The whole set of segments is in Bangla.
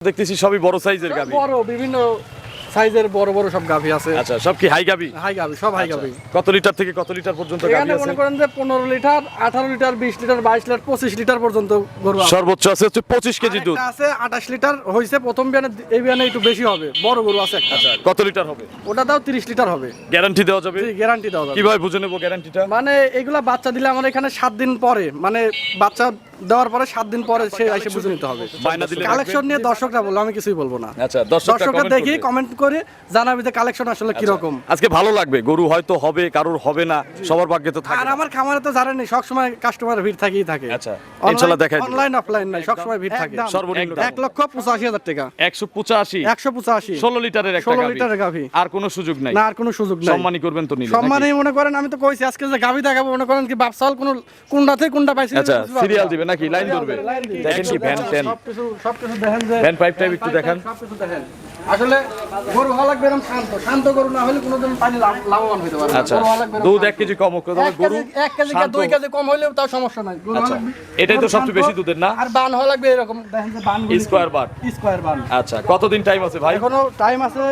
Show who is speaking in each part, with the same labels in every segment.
Speaker 1: দেখতেছি সবই বড় সাইজের গাড়ি
Speaker 2: বড় বিভিন্ন সাইজের বড় বড় সব গাভি আছে।
Speaker 1: আচ্ছা সব কি হাই গাভি?
Speaker 2: হাই গাভি সব হাই গাভি।
Speaker 1: কত লিটার থেকে কত লিটার পর্যন্ত গাভি আছে?
Speaker 2: মনে করেন যে পনেরো লিটার আঠারো লিটার বিশ লিটার বাইশ লিটার পঁচিশ লিটার পর্যন্ত গরু আছে।
Speaker 1: সর্বোচ্চ আছে হচ্ছে পঁচিশ কেজি দুধ।
Speaker 2: আছে আঠাশ লিটার হয়েছে প্রথম বিয়ানে এই বিয়ানে একটু বেশি হবে বড় গরু আছে একটা।
Speaker 1: আচ্ছা কত লিটার হবে?
Speaker 2: ওটা দাও তিরিশ লিটার হবে।
Speaker 1: গ্যারান্টি দেওয়া যাবে?
Speaker 2: গ্যারান্টি দেওয়া যাবে।
Speaker 1: কীভাবে বুঝে নেব গ্যারান্টিটা
Speaker 2: মানে এগুলা বাচ্চা দিলে আমার এখানে সাত দিন পরে মানে বাচ্চা দেওয়ার পরে সাত দিন পরে সে এসে বুঝে নিতে হবে। কালেকশন নিয়ে দর্শকরা বলল আমি কিছুই বলব না।
Speaker 1: আচ্ছা দর্শকরা
Speaker 2: দেখি কমেন্ট করে জানাবি যে কালেকশন আসলে কীরকম।
Speaker 1: আজকে ভালো লাগবে গরু হয়তো হবে কারোর হবে না সবার ভাগ্যে তো থাকে
Speaker 2: আর আমার খামারে তো জানেন সবসময় কাস্টমার ভিড় থাকেই থাকে।
Speaker 1: আচ্ছা, ইনশাল্লাহ দেখাই
Speaker 2: অনলাইন অফলাইন নাই সবসময় ভিড় থাকে।
Speaker 1: সর্বনিম্ন।
Speaker 2: এক লক্ষ পঁচাশি হাজার টাকা।
Speaker 1: একশো পঁচাশি
Speaker 2: একশো পঁচাশি।
Speaker 1: ষোলো লিটারের একটা
Speaker 2: ষোলো। লিটারের গাভী।
Speaker 1: আর কোনো সুযোগ নাই।
Speaker 2: না আর কোনো সুযোগ নাই।
Speaker 1: সম্মানী করবেন তো নিলে
Speaker 2: সম্মানে মনে করেন আমি তো কইছি আজকে যে গাভী দেখাবো মনে করেন কি বাপসাল কোন কোনটা থেকে কোনটা পাইছি?
Speaker 1: আচ্ছা সিরিয়াল দিবে নাকি? লাইন ধরবে? দেখেন কি ভ্যান ট্যান
Speaker 2: সবকিছু সবকিছু দেখেন যে
Speaker 1: ভ্যান পাইপ টাইপ একটু দেখান।
Speaker 2: সবকিছু দেখেন। আসলে গরু হওয়া লাগবে এরকম শান্ত। শান্ত গরু না হলে কোনোদিন পানি লাভবান না।
Speaker 1: আচ্ছা দুধ এক কেজি কম তবে গরু
Speaker 2: এক কেজি দুই। কেজি কম হইলেও তাও সমস্যা নাই। গরু
Speaker 1: আচ্ছা,
Speaker 2: হওয়া লাগবে-
Speaker 1: এটাই তো সবচেয়ে বেশি দুধের না?
Speaker 2: আর বান হওয়া লাগবে এরকম। দেখেন যে বান। স্কোয়ার বান।
Speaker 1: আচ্ছা কতদিন টাইম আছে ভাই?
Speaker 2: এখনও টাইম আছে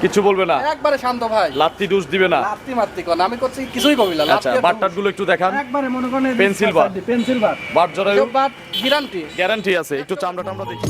Speaker 1: কিছু বলবে না?
Speaker 2: একবারে শান্ত ভাই।
Speaker 1: লাত্তি ডুস দিবে না?
Speaker 2: লাত্তি মাত্তি কোন আমি করছি কিছুই কবি না।
Speaker 1: আচ্ছা বাটটাটগুলো একটু দেখান।
Speaker 2: একবারে মনে করেন
Speaker 1: Pencil bar।
Speaker 2: Pencil bar
Speaker 1: but জরায়ু
Speaker 2: বাট গ্যারান্টি
Speaker 1: গ্যারান্টি আছে। একটু চামড়া টামড়া দেখি।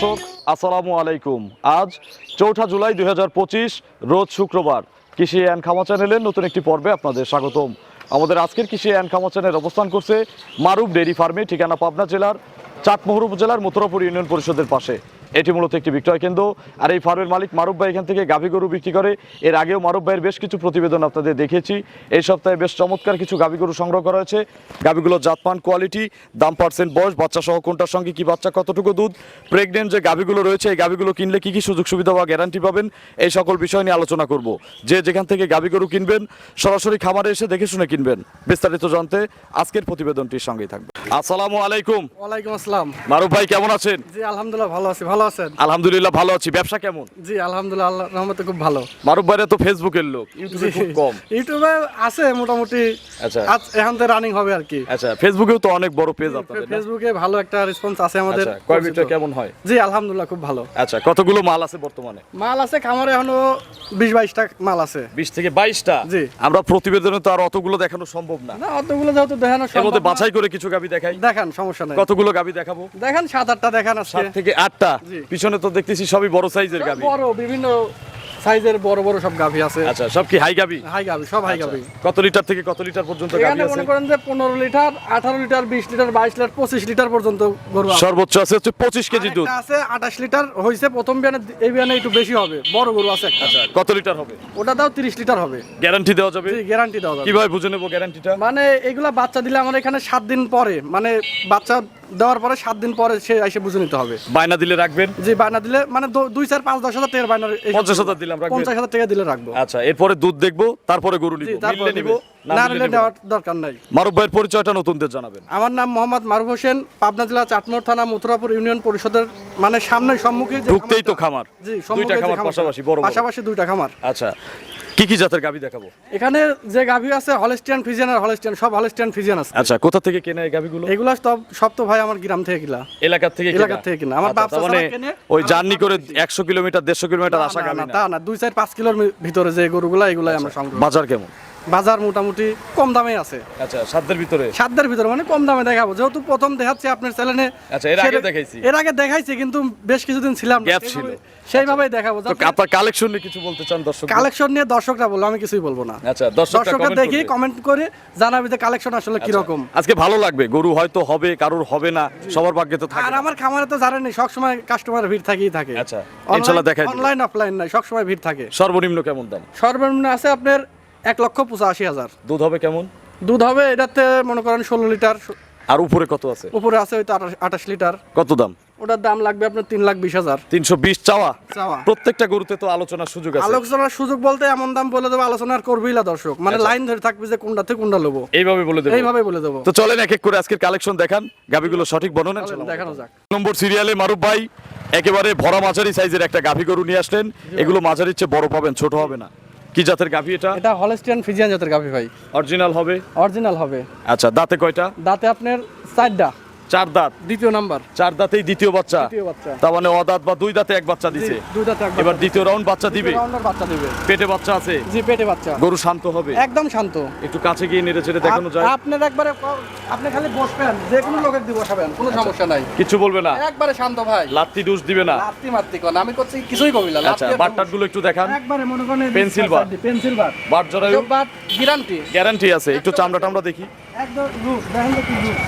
Speaker 1: দর্শক, আসসালামু আলাইকুম। আজ চৌঠা জুলাই দুই হাজার পঁচিশ, রোজ শুক্রবার। কৃষি অ্যান্ড খামা চ্যানেলের নতুন একটি পর্বে আপনাদের স্বাগতম। আমাদের আজকের কৃষি অ্যান্ড খামা চ্যানেল অবস্থান করছে মারুফ ডেরি ফার্মে, ঠিকানা পাবনা জেলার চাটমোহর উপজেলার মথুরাপুর ইউনিয়ন পরিষদের পাশে। এটি মূলত একটি বিক্রয় কেন্দ্র। আর এই ফার্মের মালিক মারুফ ভাই এখান থেকে গাভী গরু বিক্রি করে। এর আগেও মারুফ ভাইয়ের বেশ কিছু প্রতিবেদন আপনাদের দেখেছি এই সপ্তাহে বেশ চমৎকার কিছু গাভী গরু সংগ্রহ করা হয়েছে। গাভীগুলোর জাতমান কোয়ালিটি দাম পার্সেন্ট বয়স বাচ্চা সহ কোনটার সঙ্গে কি বাচ্চা কতটুকু দুধ প্রেগনেন্ট যে গাভীগুলো রয়েছে এই গাভীগুলো কিনলে কি কি সুযোগ সুবিধা বা গ্যারান্টি পাবেন এই সকল বিষয় নিয়ে আলোচনা করব। যে যেখান থেকে গাভী গরু কিনবেন সরাসরি খামারে এসে দেখে শুনে কিনবেন। বিস্তারিত জানতে আজকের প্রতিবেদনটির সঙ্গেই থাকবে আসসালামু আলাইকুম।
Speaker 2: ওয়ালাইকুম আসসালাম।
Speaker 1: মারুফ ভাই কেমন আছেন?
Speaker 2: জি আলহামদুলিল্লাহ ভালো আছি। ভালো আছেন?
Speaker 1: আলহামদুলিল্লাহ ভালো আছি। ব্যবসা কেমন?
Speaker 2: জি আলহামদুলিল্লাহ আল্লাহ রহমতে খুব ভালো।
Speaker 1: মারুফ ভাইরা তো ফেসবুকের লোক ইউটিউবে খুব কম।
Speaker 2: ইউটিউবে আছে মোটামুটি।
Speaker 1: আচ্ছা।
Speaker 2: আজ এখন তো রানিং হবে আর কি।
Speaker 1: আচ্ছা ফেসবুকেও তো অনেক বড় পেজ আপনাদের
Speaker 2: ফেসবুকে ভালো একটা রেসপন্স আছে আমাদের।
Speaker 1: আচ্ছা কয় বিটটা কেমন হয়?
Speaker 2: জি আলহামদুলিল্লাহ খুব ভালো।
Speaker 1: আচ্ছা কতগুলো মাল আছে বর্তমানে?
Speaker 2: মাল আছে খামারে এখনও বিশ বাইশটা মাল আছে।
Speaker 1: বিশ থেকে বাইশটা?
Speaker 2: জি।
Speaker 1: আমরা প্রতিবেদনে তো আর অতগুলো দেখানো সম্ভব না।
Speaker 2: না অতগুলো যেহেতু দেখানো
Speaker 1: এর
Speaker 2: সম্ভব
Speaker 1: মধ্যে বাছাই করে কিছু গাবি দেখাই।
Speaker 2: দেখান সমস্যা নাই।
Speaker 1: কতগুলো গাবি দেখাবো?
Speaker 2: দেখেন সাত আটটা দেখান আজকে।
Speaker 1: থেকে আটটা। পিছনে তো দেখতেছি সবই বড় সাইজের গাবি
Speaker 2: বড় বিভিন্ন সাইজের বড় বড় সব গাভি আছে।
Speaker 1: আচ্ছা সব কি হাই গাবি
Speaker 2: হাই গাভি সব হাই গাভি।
Speaker 1: কত লিটার থেকে কত লিটার পর্যন্ত
Speaker 2: এখানে
Speaker 1: আছে?
Speaker 2: মনে করেন যে পনেরো লিটার আঠারো লিটার বিশ লিটার বাইশ লিটার পঁচিশ লিটার পর্যন্ত গরু আছে।
Speaker 1: সর্বোচ্চ আছে হচ্ছে পঁচিশ কেজি দুধ।
Speaker 2: আছে আঠাশ লিটার হয়েছে প্রথম বিয়ানে এই বিয়ানে একটু বেশি হবে বড় গরু আছে একটা।
Speaker 1: আচ্ছা কত লিটার হবে?
Speaker 2: ওটা দাও তিরিশ লিটার হবে।
Speaker 1: গ্যারান্টি দেওয়া যাবে?
Speaker 2: জি গ্যারান্টি দেওয়া যাবে।
Speaker 1: কীভাবে বুঝে নেব গ্যারান্টিটা
Speaker 2: মানে এগুলা বাচ্চা দিলে আমার এখানে সাত দিন পরে মানে বাচ্চা দেওয়ার পরে সাত দিন পরে সে এসে বুঝে নিতে হবে।
Speaker 1: বায়না দিলে রাখবেন?
Speaker 2: যে বায়না দিলে মানে দুই চার পাঁচ দশ হাজার টাকার বায়না
Speaker 1: পঞ্চাশ হাজার দিলাম
Speaker 2: পঞ্চাশ হাজার টাকা দিলে রাখব।
Speaker 1: আচ্ছা এরপরে দুধ দেখব তারপরে গরু নিব
Speaker 2: জি তারপর
Speaker 1: না
Speaker 2: না নিলে দেওয়ার দরকার নাই।
Speaker 1: মারুফ ভাইয়ের পরিচয়টা নতুনদের জানাবেন।
Speaker 2: আমার নাম মোহাম্মদ মারুফ হোসেন পাবনা জেলা চাটমোহর থানা মথুরাপুর ইউনিয়ন পরিষদের মানে সামনে সম্মুখে
Speaker 1: ঢুকতেই তো খামার।
Speaker 2: জি
Speaker 1: দুইটা খামার পাশাপাশি বড় বড়।
Speaker 2: পাশাপাশি দুইটা খামার।
Speaker 1: আচ্ছা কি কি জাতের গাবি দেখাবো?
Speaker 2: এখানে যে গাভী আছে হলস্টিয়ান ফিজিয়ান আর হলস্টিয়ান সব হলস্টিয়ান ফিজিয়ান আছে।
Speaker 1: আচ্ছা কোথা থেকে কেনা এই গাভিগুলো?
Speaker 2: এগুলা সব সব তো ভাই আমার গ্রাম থেকে কিনা।
Speaker 1: এলাকা থেকে
Speaker 2: এলাকা থেকে কিনা। আমার
Speaker 1: আচ্ছা,
Speaker 2: বাপ
Speaker 1: মানে ওই জার্নি করে
Speaker 2: চাচি।
Speaker 1: একশো কিলোমিটার দেড়শো কিলোমিটার আসা গাবি
Speaker 2: না, তা না দুই চার পাঁচ কিলোর ভিতরে যে গরুগুলা এগুলাই আমরা সংগ্রহ
Speaker 1: বাজার কেমন?
Speaker 2: বাজার মোটামুটি কম দামে আছে।
Speaker 1: আচ্ছা সাধ্যের ভিতরে?
Speaker 2: সাধ্যের ভিতরে মানে কম দামে দেখাবো। যেহেতু প্রথম দেখাচ্ছি আপনার চ্যানেলে
Speaker 1: আচ্ছা, এর আগে দেখাইছি।
Speaker 2: এর আগে দেখাইছি কিন্তু বেশ কিছুদিন ছিলাম না। সেইভাবে-
Speaker 1: ছিল।
Speaker 2: সেইভাবেই দেখাবো।
Speaker 1: তো আপনার কালেকশন নিয়ে কিছু বলতে চান দর্শক
Speaker 2: কালেকশন নিয়ে দর্শকরা বলল আমি কিছুই বলব না।
Speaker 1: আচ্ছা দর্শকরা
Speaker 2: দর্শকরা দেখি কমেন্ট করে জানাবি যে কালেকশন আসলে
Speaker 1: আচ্ছা,
Speaker 2: কীরকম।
Speaker 1: আজকে ভালো লাগবে গরু হয়তো হবে কারোর হবে না সবার ভাগ্যে তো থাকে।
Speaker 2: আর আমার খামারে তো জানেনই সবসময় কাস্টমার ভিড় থাকেই থাকে।
Speaker 1: আচ্ছা, ইনশাল্লাহ দেখাই
Speaker 2: অনলাইন অফলাইন নাই সবসময় ভিড় থাকে।
Speaker 1: সর্বনিম্ন কেমন দাম?
Speaker 2: সর্বনিম্ন আছে আপনার এক লক্ষ পঁচাশি হাজার।
Speaker 1: দুধ হবে কেমন?
Speaker 2: দুধ হবে এটাতে মনে করেন ষোলো লিটার
Speaker 1: আর উপরে কত আছে?
Speaker 2: উপরে আছে হয়তো আঠাশ লিটার।
Speaker 1: কত দাম?
Speaker 2: ওটার দাম লাগবে আপনার তিন লাখ বিশ হাজার।
Speaker 1: তিনশো বিশ চাওয়া?
Speaker 2: চাওয়া।
Speaker 1: প্রত্যেকটা গরুতে তো আলোচনার সুযোগ আছে।
Speaker 2: আলোচনার সুযোগ বলতে এমন দাম বলে দেবো আলোচনা আর করবেই না দর্শক। মানে
Speaker 1: আচ্ছা।
Speaker 2: লাইন ধরে থাকবে যে কোনটা থেকে কোনটা লোবো।
Speaker 1: এইভাবে বলে দেবো।
Speaker 2: এইভাবে বলে দেবো।
Speaker 1: তো চলেন এক এক করে আজকের কালেকশন দেখান। গাভিগুলো সঠিক বর্ণনা
Speaker 2: দেখানো যাক।
Speaker 1: নম্বর সিরিয়ালে মারুফ ভাই একেবারে ভরা মাঝারি সাইজের একটা গাভি গরু নিয়ে আসলেন। এগুলো মাঝারির চেয়ে বড় পাবেন ছোট হবে না। কি জাতের গাভি এটা?
Speaker 2: এটা হলস্টিয়ান ফিজিয়ান জাতের গাভি ভাই।
Speaker 1: অরিজিনাল হবে?
Speaker 2: অরিজিনাল হবে।
Speaker 1: আচ্ছা দাঁতে কয়টা?
Speaker 2: দাঁতে আপনার চারটা।
Speaker 1: চার দাঁত।
Speaker 2: দ্বিতীয় নাম্বার।
Speaker 1: চার দাঁতেই দ্বিতীয় বাচ্চা। তার মানে অদাঁত বা দুই দাঁতে এক বাচ্চা দিছে। এবার দ্বিতীয় রাউন্ড বাচ্চা দিবে।
Speaker 2: বাচ্চা দিবে।
Speaker 1: পেটে বাচ্চা আছে।
Speaker 2: জি পেটে বাচ্চা।
Speaker 1: গরু শান্ত হবে।
Speaker 2: একদম শান্ত।
Speaker 1: একটু কাছে গিয়ে নেড়ে চেড়ে দেখানো যায়।
Speaker 2: আপনার একবারে আপনি খালি বসবেন যে কোনো লোকের দিয়ে বসাবেন কোনো সমস্যা নাই।
Speaker 1: কিছু বলবে না।
Speaker 2: একবারে শান্ত ভাই।
Speaker 1: লাত্তি ডুস দিবে না।
Speaker 2: লাত্তি মারতি কোন আমি করছি কিছুই কবি না
Speaker 1: আচ্ছা বাটটারগুলো একটু দেখান।
Speaker 2: একবারে মনে করেন
Speaker 1: Pencil bar।
Speaker 2: Pencil bar.
Speaker 1: But জরায়ু
Speaker 2: বাট গ্যারান্টি
Speaker 1: গ্যারান্টি আছে। একটু চামড়া টামড়া দেখি।
Speaker 2: একদম লুজ দেখেন তো কি লুজ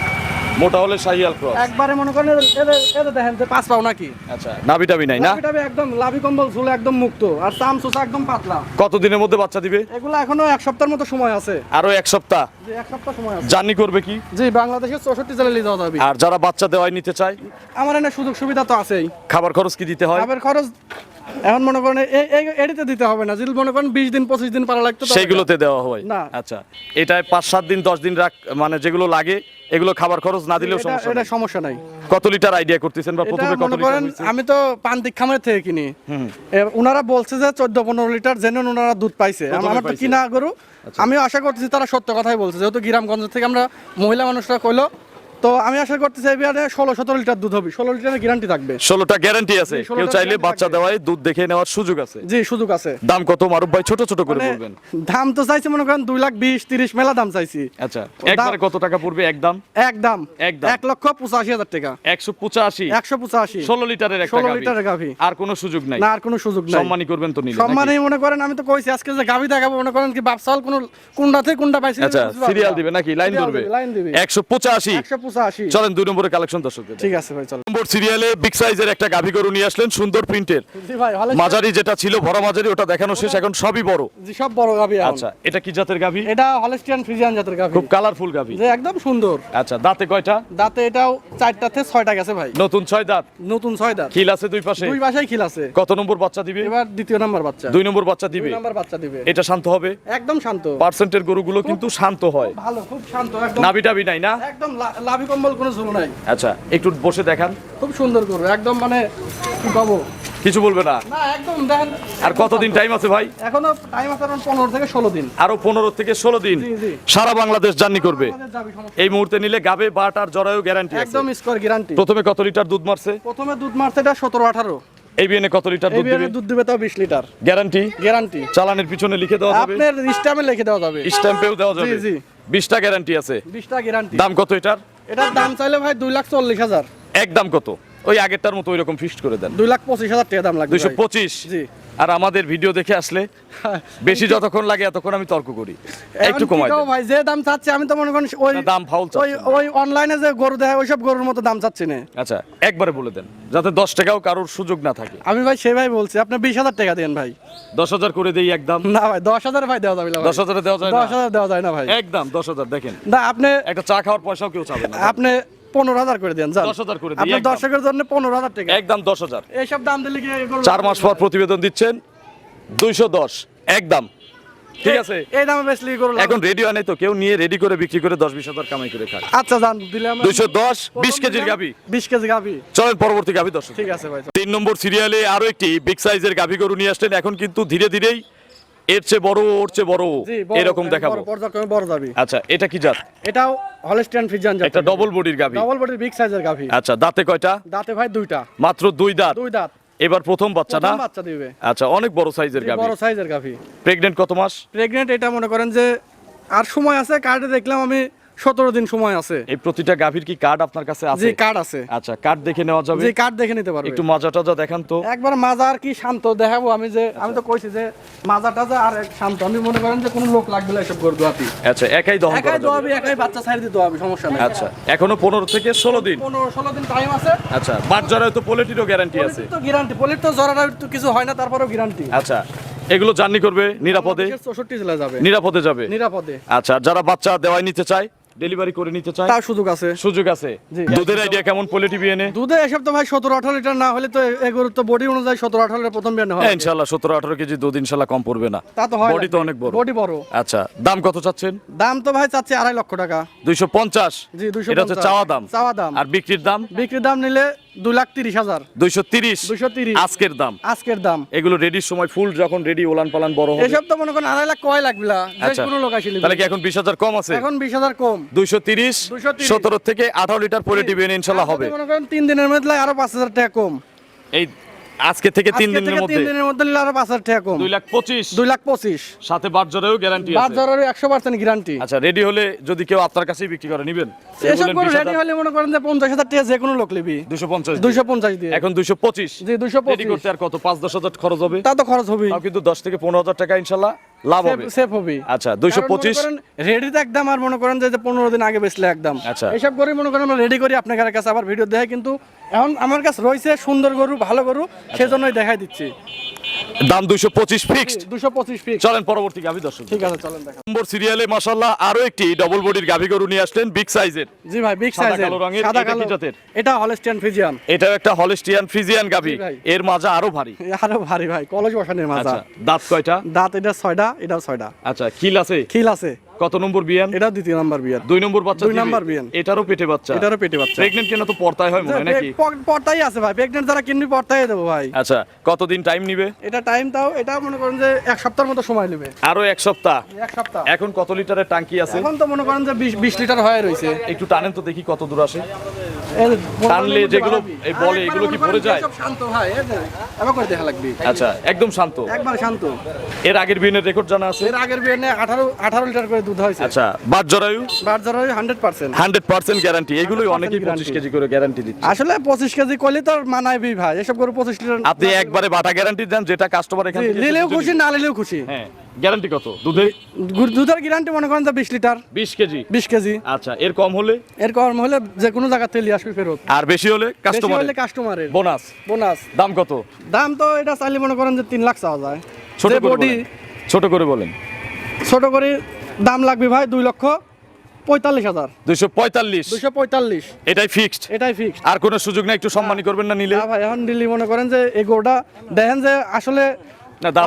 Speaker 1: মোটা হলে শাহিয়াল ক্রস।
Speaker 2: একবারে মনে করেন এদের- দেখেন যে পাঁচ পাও নাকি?
Speaker 1: আচ্ছা নাবি টাবি নাই না?
Speaker 2: লাভিটাবে একদম লাভি কম্বল ঝুলে একদম মুক্ত আর চাম চোষা একদম পাতলা।
Speaker 1: কত দিনের মধ্যে বাচ্চা দিবে?
Speaker 2: এগুলো এখনও এক সপ্তাহের মতো সময় আছে।
Speaker 1: আরও এক সপ্তাহ?
Speaker 2: যে এক সপ্তাহ সময় আছে।
Speaker 1: জার্নি করবে কি?
Speaker 2: জি বাংলাদেশের চৌষট্টি জেলায় নিয়ে যাওয়া যাবে।
Speaker 1: আর যারা বাচ্চা দেওয়াই নিতে চায়?
Speaker 2: আমার এনে সুযোগ সুবিধা তো আছেই।
Speaker 1: খাবার খরচ কি দিতে হয়?
Speaker 2: খাবার খরচ এখন মনে করেন এই দিতে হবে না। যদি মনে করেন বিশ দিন পঁচিশ দিন পারা লাগতো তবে
Speaker 1: সেইগুলোতে দেওয়া হয়।
Speaker 2: না।
Speaker 1: আচ্ছা। এটাই পাঁচ সাত দিন দশ দিন রাখ মানে যেগুলো লাগে এগুলো খাবার খরচ না দিলেও সমস্যা
Speaker 2: এটা সমস্যা নাই।
Speaker 1: কত লিটার আইডিয়া করতেছেন বা প্রথমে কত লিটার
Speaker 2: করেন আমি তো পান্তিক খামারের থেকে কিনি। ওনারা বলছে যে চোদ্দ পনেরো লিটার জেনে ওনারা দুধ পাইছে। আমার তো কিনা গরু। আমিও আশা করতেছি তারা সত্য কথাই বলছে। যেহেতু গ্রামগঞ্জ থেকে আমরা মহিলা মানুষরা কইলো তো আমি আশা করতেছি এবারে ষোলো সতেরো লিটার দুধ হবে। ষোলো লিটারের গ্যারান্টি থাকবে।
Speaker 1: ষোলোটা গ্যারান্টি আছে। কেউ চাইলে বাচ্চা দেওয়ায় দুধ দেখে নেওয়ার সুযোগ আছে।
Speaker 2: জি সুযোগ আছে।
Speaker 1: দাম কত মারুফ ভাই? ছোট ছোট করে
Speaker 2: মানে
Speaker 1: বলবেন।
Speaker 2: দাম তো চাইছি মনে করেন দুই লাখ বিশ তিরিশ মেলা দাম চাইছি।
Speaker 1: আচ্ছা একবারে কত টাকা পড়বে একদম
Speaker 2: এক দাম।
Speaker 1: এক
Speaker 2: লক্ষ পঁচাশি হাজার টাকা।
Speaker 1: একশো পঁচাশি।
Speaker 2: একশো পঁচাশি।
Speaker 1: ষোলো লিটারের একটা
Speaker 2: 16
Speaker 1: গাভী।
Speaker 2: লিটারের গাভী।
Speaker 1: আর কোনো সুযোগ নাই।
Speaker 2: না আর কোনো সুযোগ নাই।
Speaker 1: সম্মানী করবেন তো নিলে
Speaker 2: সম্মানে মনে করেন আমি তো কইছি আজকে যে গাভী দেখাবো মনে করেন কি বাপসাল কোন কোনটা থেকে কোনটা পাইছি
Speaker 1: আচ্ছা সিরিয়াল দিবে নাকি? লাইন ধরবে?
Speaker 2: লাইন দিবে।
Speaker 1: একশো পঁচাশি।
Speaker 2: পঁচাশি।
Speaker 1: চলেন দুই নম্বরের কালেকশন দর্শকদের
Speaker 2: ঠিক আছে ভাই চলো
Speaker 1: নম্বর সিরিয়ালে বিগ সাইজের একটা গাভী গরু নিয়ে আসলেন সুন্দর প্রিন্টের
Speaker 2: জি ভাই হলে
Speaker 1: মাঝারি যেটা ছিল ভরা মাঝারি ওটা দেখানো শেষ এখন সবই বড়।
Speaker 2: জি সব বড় গাভী
Speaker 1: আচ্ছা এটা কি জাতের গাভী?
Speaker 2: এটা হলেস্টিয়ান ফ্রিজিয়ান জাতের গাভী।
Speaker 1: খুব কালারফুল গাভী।
Speaker 2: যে একদম সুন্দর।
Speaker 1: আচ্ছা দাঁতে কয়টা?
Speaker 2: দাঁতে এটাও চারটাতে ছয়টা গেছে ভাই।
Speaker 1: নতুন ছয় দাঁত?
Speaker 2: নতুন ছয় দাঁত।
Speaker 1: খিল আছে দুই পাশে?
Speaker 2: দুই বাসায় খিল আছে।
Speaker 1: কত নম্বর বাচ্চা দিবে?
Speaker 2: এবার দ্বিতীয় নাম্বার বাচ্চা।
Speaker 1: দুই নম্বর বাচ্চা
Speaker 2: দুই
Speaker 1: দিবে
Speaker 2: বাচ্চা দিবে।
Speaker 1: এটা শান্ত হবে?
Speaker 2: একদম শান্ত।
Speaker 1: পার্সেন্টের গরুগুলো কিন্তু শান্ত হয়।
Speaker 2: ভালো খুব শান্ত একদম।
Speaker 1: নাবি টাবি নাই না?
Speaker 2: একদম লাভি কম্বল কোনো ঝুল নাই।
Speaker 1: আচ্ছা একটু বসে দেখান।
Speaker 2: খুব সুন্দর করবে একদম মানে কি পাবো
Speaker 1: কিছু বলবে না?
Speaker 2: না একদম দেখেন।
Speaker 1: আর কতদিন টাইম আছে ভাই?
Speaker 2: এখনও টাইম আছে আরও পনেরো থেকে ষোলো দিন।
Speaker 1: আরও পনেরো থেকে ষোলো দিন। সারা বাংলাদেশ জার্নি করবে। এই মুহূর্তে নিলে গাবে বাট আর জরায়ু গ্যারান্টি আছে।
Speaker 2: একদম স্কোর গ্যারান্টি
Speaker 1: প্রথমে কত লিটার দুধ মারছে?
Speaker 2: প্রথমে দুধ মারছে এটা সতেরো আঠারো।
Speaker 1: এই বিএনে কত লিটার দুধ দিবে?
Speaker 2: দুধ দিবে তাও বিশ লিটার।
Speaker 1: গ্যারান্টি
Speaker 2: গ্যারান্টি
Speaker 1: চালানের পিছনে লিখে দেওয়া যাবে।
Speaker 2: আপনার স্ট্যাম্পে লিখে দেওয়া যাবে।
Speaker 1: স্ট্যাম্পেও দেওয়া যাবে।
Speaker 2: জি, জি।
Speaker 1: বিশটা গ্যারান্টি আছে।
Speaker 2: বিশটা গ্যারান্টি
Speaker 1: দাম কত এটার?
Speaker 2: এটার দাম চাইলে ভাই দুই লাখ চল্লিশ হাজার।
Speaker 1: এক দাম কত? ওই আগেরটার মতো ওইরকম ফিক্সড করে দেন।
Speaker 2: দুই লাখ পঁচিশ হাজার টাকা দাম লাগবে
Speaker 1: দুইশো। পঁচিশ?
Speaker 2: জি।
Speaker 1: আর আমাদের ভিডিও দেখে আসলে বেশি যতক্ষণ লাগে এতক্ষণ আমি তর্ক করি। একটু কমাই
Speaker 2: ভাই যে দাম চাচ্ছে আমি তো মনে করেন ওই
Speaker 1: দাম ফাউল
Speaker 2: ওই ওই অনলাইনে যে গরু দেয় ওইসব গরুর মতো দাম চাচ্ছি না।
Speaker 1: আচ্ছা একবারে বলে দেন যাতে দশ টাকাও কারোর সুযোগ না থাকে।
Speaker 2: আমি ভাই সে ভাই বলছি আপনি বিশ হাজার টাকা দেন ভাই।
Speaker 1: দশ হাজার করে দেই একদম
Speaker 2: না ভাই দশ হাজার ভাই দেওয়া যাবে না।
Speaker 1: দশ হাজারে দেওয়া যায়
Speaker 2: দশ হাজার দেওয়া যায় না ভাই।
Speaker 1: একদম দশ হাজার দেখেন।
Speaker 2: না আপনি
Speaker 1: একটা চা খাওয়ার পয়সাও কেউ চাবে না।
Speaker 2: আপনি পনেরো হাজার করে দেন যান।
Speaker 1: 10,000 করে
Speaker 2: আপনার দর্শকের জন্য পনেরো হাজার টাকা।
Speaker 1: একদম দশ হাজার।
Speaker 2: এইসব দাম দিলে কি
Speaker 1: চার মাস পর প্রতিবেদন দিচ্ছেন দুইশো দশ একদম। ঠিক আছে?
Speaker 2: এই- এই দামে বেচলে কি
Speaker 1: এখন রেডি হয় তো কেউ নিয়ে রেডি করে বিক্রি করে দশ বিশ হাজার কামাই করে খায়।
Speaker 2: আচ্ছা জান দিলে আমরা
Speaker 1: দুইশো দশ বিশ কেজির গাভি।
Speaker 2: বিশ কেজি গাভি।
Speaker 1: চলেন পরবর্তী গাভি দর্শক।
Speaker 2: ঠিক আছে ভাই
Speaker 1: তিন নম্বর সিরিয়ালে আরও একটি বিগ সাইজের গাভি গরু নিয়ে আসলেন। এখন কিন্তু ধীরে ধীরেই এর চেয়ে বড় ওর চেয়ে বড় এরকম দেখাবো।
Speaker 2: পর্যায়ক্রমে বড় যাবে
Speaker 1: আচ্ছা এটা কি জাত?
Speaker 2: এটাও হলস্টিয়ান ফ্রিজিয়ান
Speaker 1: একটা ডবল বডির গাভী।
Speaker 2: ডবল বডির বিগ সাইজের গাভী।
Speaker 1: আচ্ছা দাঁতে কয়টা?
Speaker 2: দাঁতে ভাই দুইটা।
Speaker 1: মাত্র দুই দাঁত?
Speaker 2: দুই দাঁত।
Speaker 1: এবার প্রথম বাচ্চা না?
Speaker 2: বাচ্চা দিবে।
Speaker 1: আচ্ছা অনেক বড় সাইজের গাভী।
Speaker 2: বড় সাইজের গাভী।
Speaker 1: কত মাস?
Speaker 2: প্রেগনেন্ট এটা মনে করেন যে আর সময় আছে কার্ডে দেখলাম আমি সতেরো দিন সময় আছে।
Speaker 1: এই প্রতিটা গাভীর কি কার্ড আপনার কাছে আছে?
Speaker 2: কার্ড আছে।
Speaker 1: আচ্ছা কার্ড দেখে নেওয়া যাবে?
Speaker 2: জি কার্ড দেখে নিতে পারবে।
Speaker 1: একটু মাজা টাজা দেখান তো।
Speaker 2: একবার কি শান্ত দেখাবো? আমি যে আমি তো কইছি যে মাজা টাজা আর শান্ত। আমি মনে করেন যে কোনো লোক লাগবে না এসব করে দোয়াতি
Speaker 1: আচ্ছা একাই দহন
Speaker 2: একাই দোয়াবি একাই বাচ্চা ছাড়ি দিয়ে দোয়াবি সমস্যা নেই।
Speaker 1: আচ্ছা এখনও পনেরো থেকে ষোলো দিন?
Speaker 2: পনেরো ষোলো দিন টাইম আছে।
Speaker 1: আচ্ছা বাট জরায় তো পোলেটিরও গ্যারান্টি আছে।
Speaker 2: তো গ্যারান্টি তো জরাটা তো কিছু হয় না তারপরেও গ্যারান্টি
Speaker 1: আচ্ছা এগুলো জার্নি করবে নিরাপদে?
Speaker 2: চৌষট্টি জেলা যাবে।
Speaker 1: নিরাপদে যাবে?
Speaker 2: নিরাপদে।
Speaker 1: আচ্ছা যারা বাচ্চা দেওয়াই নিতে চায় ডেলিভারি করে নিতে চায়
Speaker 2: তার সুযোগ আছে।
Speaker 1: সুযোগ আছে। দুধের আইডিয়া কেমন? পোলিটি বিয়েনে
Speaker 2: দুধে এসব তো ভাই সতেরো আঠারো লিটার না হলে তো এগুলো তো বডি অনুযায়ী সতেরো আঠারো লিটার প্রথম বিয়ানে হয়
Speaker 1: হ্যাঁ ইনশাল্লাহ সতেরো আঠারো কেজি দুধ ইনশাল্লাহ কম পড়বে না।
Speaker 2: তা তো হয়
Speaker 1: বডি তো অনেক বড়।
Speaker 2: বডি বড়।
Speaker 1: আচ্ছা দাম কত চাচ্ছেন?
Speaker 2: দাম তো ভাই চাচ্ছি আড়াই লক্ষ টাকা।
Speaker 1: দুইশো পঞ্চাশ।
Speaker 2: জি দুইশো
Speaker 1: এটা হচ্ছে চাওয়া দাম।
Speaker 2: চাওয়া দাম।
Speaker 1: আর বিক্রির দাম?
Speaker 2: বিক্রির দাম নিলে দুই লাখ তিরিশ হাজার।
Speaker 1: দুইশো তিরিশ?
Speaker 2: দুইশো তিরিশ।
Speaker 1: আজকের দাম?
Speaker 2: আজকের দাম।
Speaker 1: এগুলো রেডির সময় ফুল যখন রেডি ওলান পালান বড় হবে।
Speaker 2: এসব তো মনে করেন আড়াই লাখ কয় লাগবে
Speaker 1: আচ্ছা।
Speaker 2: কোনো লোক আসলে
Speaker 1: তাহলে কি এখন বিশ হাজার কম আছে?
Speaker 2: এখন বিশ হাজার কম।
Speaker 1: দুইশো তিরিশ? সতেরো থেকে আঠারো লিটার পোলেটি বিয়ে ইনশাল্লাহ হবে।
Speaker 2: মনে করেন তিন দিনের মধ্যে আরও পাঁচ হাজার টাকা কম।
Speaker 1: এই আজকে থেকে তিন দিনের মধ্যে
Speaker 2: তিন দিনের মধ্যে নিলে আরও পাঁচ হাজার টাকা কম।
Speaker 1: দুই লাখ পঁচিশ।
Speaker 2: দুই লাখ পঁচিশ।
Speaker 1: সাথে বাজারেও গ্যারান্টি আছে।
Speaker 2: বাজারের একশো পার্সেন্ট গ্যারান্টি
Speaker 1: আচ্ছা রেডি হলে যদি কেউ আপনার কাছেই বিক্রি করে নিবেন?
Speaker 2: এসব করে রেডি হলে মনে করেন যে পঞ্চাশ হাজার টাকা যে কোনো লোক নিবি।
Speaker 1: দুশো পঞ্চাশ
Speaker 2: দুইশো পঞ্চাশ দিয়ে।
Speaker 1: এখন দুইশো পঁচিশ।
Speaker 2: জি দুইশো পঁচিশ।
Speaker 1: করতে আর কত? পাঁচ দশ হাজার খরচ হবে।
Speaker 2: তা তো খরচ
Speaker 1: হবে কিন্তু দশ থেকে পনেরো হাজার টাকা ইনশাল্লাহ। লাভ হবে।
Speaker 2: সেফ হবে।
Speaker 1: আচ্ছা দুইশো পঁচিশ
Speaker 2: রেডিতে একদম আর মনে করেন যে যে পনেরো দিন আগে বেচলে একদম।
Speaker 1: আচ্ছা।
Speaker 2: এইসব মনে করেন আমরা রেডি করি আপনার কাছে আবার ভিডিও দেখে কিন্তু এখন আমার কাছে রয়েছে সুন্দর গরু ভালো গরু সেজন্যই দেখাই দিচ্ছি।
Speaker 1: দাম দুইশো পঁচিশ ফিক্সড
Speaker 2: দুশো পঁচিশ ফিক্স
Speaker 1: চলেন পরবর্তী গাভি দর্শক।
Speaker 2: ঠিক আছে চলেন দেখা
Speaker 1: নম্বর সিরিয়ালে মাসাল্লাহ আরও একটি ডবল বডির গাভি গরু নিয়ে আসলেন বিগ সাইজের
Speaker 2: জি ভাই বিগ সাইজের
Speaker 1: কালো রঙের,
Speaker 2: সাদা
Speaker 1: এটা
Speaker 2: কালো।
Speaker 1: জাতের?
Speaker 2: এটা হলস্টিয়ান ফ্রিজিয়ান
Speaker 1: এটাও একটা হলিস্টিয়ান ফ্রিজিয়ান গাভী। এর মাজা আরও ভারী।
Speaker 2: আরও ভারী ভাই কলস বসানোর মাজা।
Speaker 1: আচ্ছা দাঁত কয়টা?
Speaker 2: দাঁত এটা ছয়টা এটাও ছয়টা।
Speaker 1: আচ্ছা খিল আছে?
Speaker 2: খিল আছে।
Speaker 1: কত নম্বর বিয়ান?
Speaker 2: এটা দ্বিতীয় নাম্বার বিয়ান।
Speaker 1: দুই নম্বর বাচ্চা
Speaker 2: দুই নাম্বার বিয়ান।
Speaker 1: এটারও পেটে বাচ্চা?
Speaker 2: এটারও পেটে বাচ্চা।
Speaker 1: প্রেগনেন্ট কেন তো পর্তায় হয় মনে হয় নাকি?
Speaker 2: পর্তাই আছে ভাই। প্রেগনেন্ট যারা কিনবি পর্তাই দেবো ভাই।
Speaker 1: আচ্ছা কতদিন টাইম নিবে?
Speaker 2: এটা টাইম তাও এটা মনে করেন যে এক সপ্তাহের মতো সময় নেবে।
Speaker 1: আরও এক সপ্তাহ?
Speaker 2: এক সপ্তাহ।
Speaker 1: এখন কত লিটারের টাঙ্কি আছে?
Speaker 2: এখন তো মনে করেন যে 20 20 লিটার হয়ে রয়েছে
Speaker 1: একটু টানেন তো দেখি কত দূর আসে। টানলে যেগুলো এই বলে, এগুলো কি পড়ে যায়?
Speaker 2: শান্ত ভাই এই করে দেখা লাগবে।
Speaker 1: আচ্ছা একদম শান্ত।
Speaker 2: একবার শান্ত।
Speaker 1: এর আগের বিয়ের রেকর্ড জানা আছে?
Speaker 2: এর আগের বিয়ে আঠারো আঠারো লিটার করে দুধ হয়েছে।
Speaker 1: আচ্ছা বাদ জরায়ু?
Speaker 2: বার যারা hundred percent
Speaker 1: hundred percent guarantee এগুলোই
Speaker 2: 100%
Speaker 1: অনেকেই পঁচিশ
Speaker 2: guarantee।
Speaker 1: কেজি করে গ্যারান্টি দিচ্ছে।
Speaker 2: আসলে পঁচিশ কেজি করলে তো মানাইবি ভাই। এসব করে পঁচিশ লিটার
Speaker 1: আপনি একবারে বাটা গ্যারান্টি দেন যেটা কাস্টমার এখান থেকে
Speaker 2: নিলেও খুশি না নিলেও খুশি।
Speaker 1: হ্যাঁ। গ্যারান্টি কত? দুধে
Speaker 2: দুধের গ্যারান্টি মনে করেন যে বিশ লিটার।
Speaker 1: বিশ কেজি?
Speaker 2: বিশ কেজি।
Speaker 1: আচ্ছা এর কম হলে?
Speaker 2: এর কম হলে যে কোনো জায়গা তেলি আসবে ফেরত।
Speaker 1: আর বেশি হলে কাস্টমার
Speaker 2: হলে কাস্টমারের
Speaker 1: বোনাস
Speaker 2: বোনাস
Speaker 1: দাম কত?
Speaker 2: দাম তো এটা চাইলে মনে করেন যে তিন লাখ চাওয়া যায়।
Speaker 1: ছোট করে
Speaker 2: বডি।
Speaker 1: ছোট করে বলেন।
Speaker 2: ছোট করে দাম লাগবে ভাই দুই লক্ষ পঁয়তাল্লিশ হাজার।
Speaker 1: দুইশো পঁয়তাল্লিশ?
Speaker 2: দুইশো পঁয়তাল্লিশ।
Speaker 1: এটাই ফিক্সড
Speaker 2: এটাই ফিক্সড
Speaker 1: আর কোনো সুযোগ না একটু সম্মানী করবেন না নিলে?
Speaker 2: ভাই এখন দিল্লি মনে করেন যে এই গোটা দেখেন যে আসলে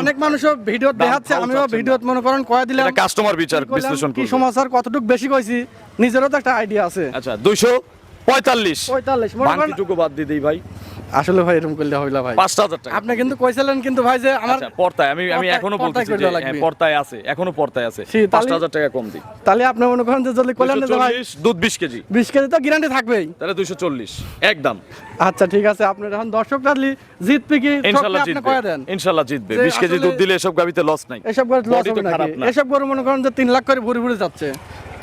Speaker 2: অনেক মানুষও ভিডিও দেখাচ্ছে আমিও। ভিডিও মনে করেন কয়ে দিলাম।
Speaker 1: এটা কাস্টমার বিচার বিশ্লেষণ
Speaker 2: কি সমাচার? কতটুকু বেশি কইছি? নিজেরও তো একটা আইডিয়া আছে।
Speaker 1: আচ্ছা দুইশো পঁয়তাল্লিশ।
Speaker 2: পঁয়তাল্লিশ
Speaker 1: বাদ দিয়ে দিই ভাই।
Speaker 2: আসলে ভাই এরকম করলে হইলা ভাই।
Speaker 1: পাঁচটা হাজার টাকা।
Speaker 2: আপনি কিন্তু কইছিলেন কিন্তু ভাই যে আমার
Speaker 1: আচ্ছা পর্তায় আমি আমি
Speaker 2: এখনও
Speaker 1: বলতেছি যে। হ্যাঁ, পর্তায় আছে এখনও পর্তায় আছে।
Speaker 2: সে, তাহলে-
Speaker 1: পাঁচটা হাজার টাকা কম দিই।
Speaker 2: তাহলে আপনি মনে করেন যে যদি কইলেন যে ভাই
Speaker 1: 240, দুধ বিশ কেজি।
Speaker 2: বিশ কেজি তো গ্যারান্টি থাকবেই।
Speaker 1: তাহলে দুইশো চল্লিশ একদম
Speaker 2: আচ্ছা ঠিক আছে আপনি এখন দর্শক রাখলি জিতবে কি
Speaker 1: ইনশাল্লাহ
Speaker 2: আপনি
Speaker 1: জিতবে
Speaker 2: কয়ে দেন।
Speaker 1: ইনশাল্লাহ জিতবে।
Speaker 2: যে
Speaker 1: বিশ কেজি দুধ দিলে এসব গাবিতে লস নাই।
Speaker 2: এসব করে লস হবে
Speaker 1: না।
Speaker 2: এসব করে মনে করেন যে তিন লাখ করে ভুরি ভুরি যাচ্ছে।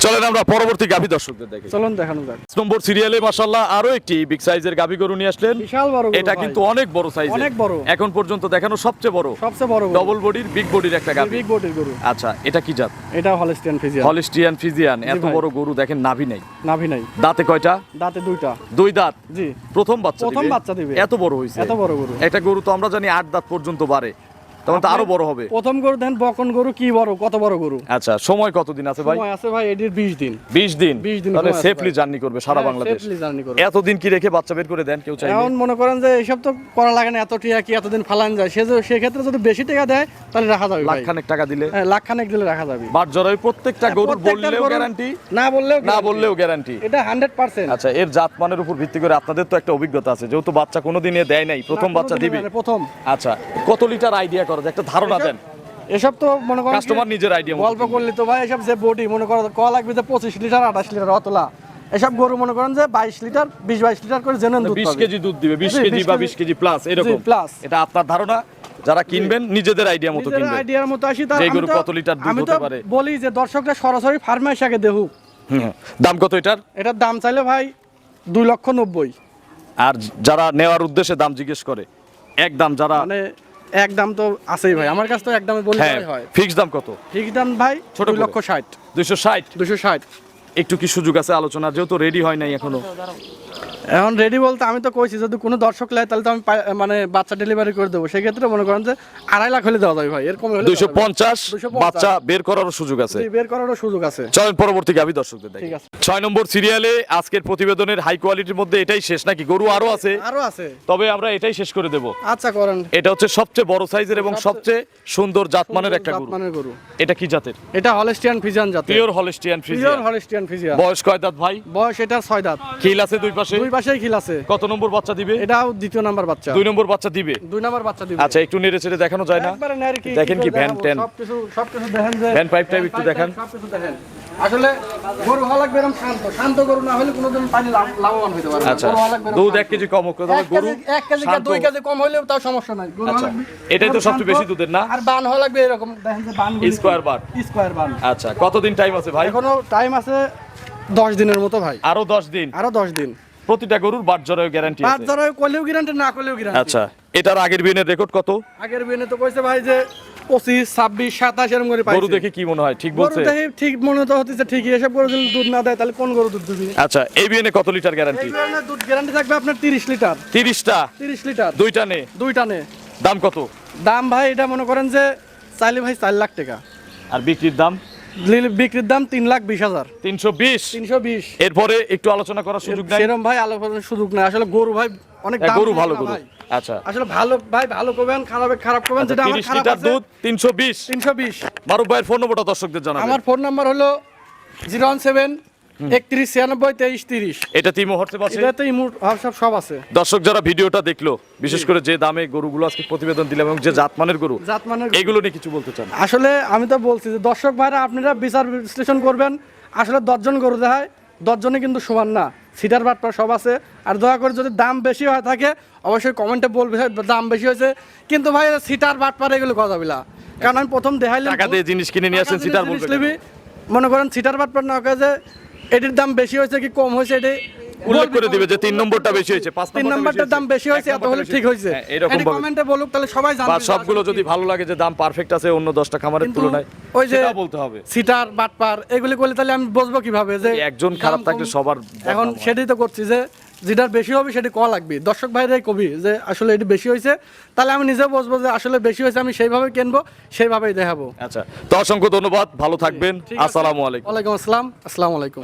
Speaker 1: চলেন আমরা পরবর্তী গাভি দর্শকদের দেখি
Speaker 2: চলুন দেখানো যাক।
Speaker 1: নম্বর সিরিয়ালে মাসাল্লাহ আরও একটি বিগ সাইজের গাভি গরু নিয়ে আসলেন।
Speaker 2: বিশাল বড়
Speaker 1: এটা কিন্তু অনেক বড় সাইজ
Speaker 2: অনেক বড়।
Speaker 1: এখন পর্যন্ত দেখানো সবচেয়ে বড়।
Speaker 2: সবচেয়ে বড়
Speaker 1: ডবল বডির বিগ বডির একটা গাভি।
Speaker 2: বিগ বডির গরু।
Speaker 1: আচ্ছা এটা কি জাত?
Speaker 2: এটা হলস্টিয়ান ফিজিয়ান
Speaker 1: হলিস্টিয়ান ফিজিয়ান এত বড় গরু দেখেন নাভি নাই।
Speaker 2: নাভি নাই।
Speaker 1: দাঁতে কয়টা?
Speaker 2: দাঁতে দুইটা।
Speaker 1: দুই দাঁত?
Speaker 2: জি।
Speaker 1: প্রথম বাচ্চা
Speaker 2: প্রথম বাচ্চা দিবে।
Speaker 1: এত বড় হয়েছে
Speaker 2: এত বড় গরু।
Speaker 1: একটা গরু তো আমরা জানি আট দাঁত পর্যন্ত বাড়ে। তখন তো আরও বড় হবে।
Speaker 2: প্রথম গরু দেন বকন গরু কি বড় কত বড় গরু?
Speaker 1: আচ্ছা সময় কতদিন আছে ভাই?
Speaker 2: সময় আছে ভাই এটির বিশ দিন।
Speaker 1: বিশ দিন?
Speaker 2: 20 দিন
Speaker 1: তাহলে সেফলি জার্নি করবে সারা
Speaker 2: হ্যাঁ,
Speaker 1: বাংলাদেশ।
Speaker 2: safely journey করবে।
Speaker 1: এতদিন কি রেখে বাচ্চা বের করে দেন কেউ
Speaker 2: এখন মনে করেন যে এইসব তো করা লাগে না এত টিয়া কি এতদিন ফালান যায়। সে সেক্ষেত্রে যদি বেশি টাকা দেয় তাহলে রাখা যাবে
Speaker 1: লাখ খানেক টাকা দিলে?
Speaker 2: হ্যাঁ লাখ খানেক দিলে রাখা যাবে।
Speaker 1: বাট জরাই প্রত্যেকটা
Speaker 2: হ্যাঁ,
Speaker 1: গরুর বললেও গ্যারান্টি
Speaker 2: না বললেও
Speaker 1: না বললেও গ্যারান্টি
Speaker 2: এটা হান্ড্রেড পার্সেন্ট
Speaker 1: আচ্ছা এর জাত মানের উপর ভিত্তি করে আপনাদের তো একটা অভিজ্ঞতা আছে যেহেতু বাচ্চা কোনোদিন দেয় নাই প্রথম বাচ্চা দিবে।
Speaker 2: প্রথম।
Speaker 1: আচ্ছা কত লিটার আইডিয়া করা একটা ধারণা দেন।
Speaker 2: এসব তো মনে করেন
Speaker 1: কাস্টমার নিজের আইডিয়া
Speaker 2: গল্প করলে তো ভাই এসব যে বডি মনে করো ক লাগবে যে পঁচিশ লিটার আঠাশ লিটার অতলা। এসব গরু মনে করেন যে বাইশ লিটার বিশ বাইশ লিটার করে জেনুইন দুধ
Speaker 1: বিশ। কেজি দুধ দিবে বিশ কেজি বা। বিশ কেজি প্লাস এরকম।
Speaker 2: plus।
Speaker 1: এটা আপনার ধারণা? যারা কিনবেন নিজেদের আইডিয়া মতো কিনবেন।
Speaker 2: আইডিয়ার মতো আসি তার
Speaker 1: গরু কত লিটার দুধ হতে পারে।
Speaker 2: বলি যে দর্শকরা সরাসরি ফার্মে এসে আগে দেখুক।
Speaker 1: দাম কত এটার?
Speaker 2: এটার দাম চাইলে ভাই দুই লক্ষ নব্বই।
Speaker 1: আর যারা নেওয়ার উদ্দেশ্যে দাম জিজ্ঞেস করে এক দাম যারা
Speaker 2: মানে এক দাম তো আছেই ভাই। আমার কাছে তো একদম বললে
Speaker 1: হ্যাঁ
Speaker 2: হয়।
Speaker 1: ফিক্স দাম কত?
Speaker 2: ফিক্স দাম ভাই
Speaker 1: ছোট
Speaker 2: লক্ষ ষাট।
Speaker 1: দুশো ষাট?
Speaker 2: দুশো ষাট।
Speaker 1: একটু কি সুযোগ আছে আলোচনা? যেহেতু রেডি হয় নাই এখনও।
Speaker 2: এখন রেডি বলতে আমি তো কইছি যদি কোনো দর্শক লেয় তাহলে তো আমি মানে বাচ্চা ডেলিভারি করে দেবো। সেক্ষেত্রে মনে করেন যে আড়াই লাখ হলে দেওয়া যাবে ভাই এরকম হলে
Speaker 1: দুইশো পঞ্চাশ
Speaker 2: 250
Speaker 1: বাচ্চা বের করারও সুযোগ আছে।
Speaker 2: বের করারও সুযোগ আছে।
Speaker 1: চলেন পরবর্তী গাভী দর্শকদের দেখি।
Speaker 2: ঠিক আছে।
Speaker 1: ছয় নম্বর সিরিয়ালে আজকের প্রতিবেদনের হাই কোয়ালিটির মধ্যে এটাই শেষ নাকি গরু আরও আছে?
Speaker 2: আরও আছে।
Speaker 1: তবে আমরা এটাই শেষ করে দেব।
Speaker 2: আচ্ছা করেন।
Speaker 1: এটা হচ্ছে সবচেয়ে বড় সাইজের এবং সবচেয়ে সুন্দর জাতমানের একটা গরু। এটা কি জাতের?
Speaker 2: এটা হলস্টিয়ান ফিজিয়ান জাতের।
Speaker 1: Pure Holstein
Speaker 2: pure
Speaker 1: Friesian
Speaker 2: Holstein Friesian
Speaker 1: বয়স কয় দাঁত ভাই?
Speaker 2: বয়স এটা ছয় দাঁত।
Speaker 1: খিল আছে দুই পাশে?
Speaker 2: দুই পাশেই খিল আছে।
Speaker 1: কত নম্বর বাচ্চা দিবে?
Speaker 2: এটাও দ্বিতীয় নাম্বার বাচ্চা।
Speaker 1: দুই নম্বর বাচ্চা দিবে?
Speaker 2: দুই নাম্বার বাচ্চা দিবে।
Speaker 1: আচ্ছা একটু নেড়ে চেড়ে দেখানো যায় না? দেখেন কি ভ্যান? ট্যান
Speaker 2: সবকিছু সবকিছু দেখেন যে
Speaker 1: ভ্যান পাইপ টাইপ একটু দেখান।
Speaker 2: সবকিছু দেখেন। আসলে গরু হওয়া লাগবে এরকম শান্ত। শান্ত গরু না হলে কোনোদিন পানি লাভবান হতে পারবে
Speaker 1: আচ্ছা দুধ এক কেজি কম গরু
Speaker 2: এক কেজি দুই কেজি কম হইলেও তাও সমস্যা নাই। গরু
Speaker 1: আচ্ছা, এটাই তো সবচেয়ে বেশি দুধের না?
Speaker 2: আর বান হওয়া লাগবে এরকম। দেখেন যে বান
Speaker 1: Square bar।
Speaker 2: স্কোয়ার বান।
Speaker 1: আচ্ছা কতদিন টাইম আছে ভাই?
Speaker 2: এখনও টাইম আছে দশ দিনের মতো ভাই।
Speaker 1: আরও দশ দিন?
Speaker 2: আরও দশ দিন।
Speaker 1: প্রতিটা গরুর বাট জরায়ু গ্যারান্টি আছে।
Speaker 2: ধরো করলেও গ্যারান্টি না করলেও গ্যারান্টি
Speaker 1: আচ্ছা এটার আগের বিনের রেকর্ড কত?
Speaker 2: আগের বিনে তো কইছে ভাই যে পঁচিশ ছাব্বিশ সাতাশ এরকম করে
Speaker 1: গরু দেখে কি মনে হয়? ঠিক
Speaker 2: গরু
Speaker 1: বলছে?
Speaker 2: ঠিক মনে তো হতেছে ঠিকই। এসব গরু যদি দুধ না দেয় তাহলে কোন গরু দুধ দিবি?
Speaker 1: আচ্ছা এই বিনে কত লিটার গ্যারান্টি
Speaker 2: দুধ গ্যারান্টি থাকবে আপনার তিরিশ লিটার।
Speaker 1: তিরিশটা?
Speaker 2: তিরিশ লিটার।
Speaker 1: দুইটা নে।
Speaker 2: দুইটা নে।
Speaker 1: দাম কত?
Speaker 2: দাম ভাই এটা মনে করেন যে চাইলে ভাই চার লাখ টাকা।
Speaker 1: আর বিক্রির দাম?
Speaker 2: বিক্রির দাম তিন লাখ বিশ হাজার।
Speaker 1: তিনশো বিশ?
Speaker 2: তিনশো বিশ।
Speaker 1: এরপরে একটু আলোচনা করার সুযোগ নাই?
Speaker 2: সেরকম ভাই আলোচনার সুযোগ নাই। আসলে গরু ভাই অনেক
Speaker 1: হ্যাঁ, গরু ভালো গরু। আচ্ছা।
Speaker 2: আসলে ভালো ভাই ভালো করবেন খারাপ খারাপ করবেন। যেটা আমার খারাপ আছে
Speaker 1: দুধ তিনশো বিশ।
Speaker 2: তিনশো বিশ।
Speaker 1: মারুফ ভাইয়ের ফোন নম্বরটা দর্শকদের জানাবেন।
Speaker 2: আমার ফোন নাম্বার হলো জিরো ওয়ান সেভেন একত্রিশ ছিয়ানব্বই তেইশ তিরিশ।
Speaker 1: এটা তিমো হোয়াটসঅ্যাপ আছে?
Speaker 2: এটাতে ইমোট হোয়াটসঅ্যাপ সব আছে।
Speaker 1: দর্শক যারা ভিডিওটা দেখল বিশেষ করে যে দামে গরুগুলো আজকে প্রতিবেদন দিলাম এবং যে জাতমানের গরু
Speaker 2: জাতমানের
Speaker 1: এগুলো নিয়ে কিছু বলতে চান?
Speaker 2: আসলে আমি তো বলছি যে দর্শক ভাইরা আপনারা বিচার বিশ্লেষণ করবেন। আসলে দশজন গরু দেখায় দশজনে কিন্তু সমান না। সিটার বাটপা সব আছে। আর দয়া করে যদি দাম বেশি হয়ে থাকে অবশ্যই কমেন্টে বলবে দাম বেশি হয়েছে। কিন্তু ভাই সিটার বাটপার এগুলো কথা বলা। কারণ আমি প্রথম দেখাইলাম
Speaker 1: টাকা দিয়ে জিনিস কিনে নিয়ে আসেন সিটার বলবে
Speaker 2: মনে করেন সিটার বাটপার না যে এটির দাম বেশি হয়েছে কি কম হয়েছে এটি?
Speaker 1: উল্লেখ করে দিবে যে তিন নম্বরটা বেশি হয়েছে পাঁচ
Speaker 2: তিন নম্বরটার দাম বেশি হয়েছে এত হলে ঠিক হয়েছে।
Speaker 1: হ্যাঁ, এরকম
Speaker 2: কমেন্টে বলুক তাহলে সবাই জানবে আর
Speaker 1: সবগুলো যদি ভালো লাগে যে দাম পারফেক্ট আছে অন্য দশটা খামারের তুলনায়
Speaker 2: ওই যে
Speaker 1: বলতে হবে।
Speaker 2: সিটার বাটপার এগুলি করলে তাহলে আমি বুঝব কীভাবে? যে
Speaker 1: একজন খারাপ থাকলে সবার
Speaker 2: এখন সেটাই তো করছি যে যেটার বেশি হবে সেটি কল লাগবে। দর্শক ভাইরাই কবি যে আসলে এটি বেশি হয়েছে তাহলে আমি নিজে বসবো যে আসলে বেশি হয়েছে আমি সেইভাবে কিনবো সেইভাবেই দেখাবো।
Speaker 1: আচ্ছা তো অসংখ্য ধন্যবাদ ভালো থাকবেন। আসসালামু আলাইকুম।
Speaker 2: ওয়ালাইকুম আসসালাম আসসালামু আলাইকুম।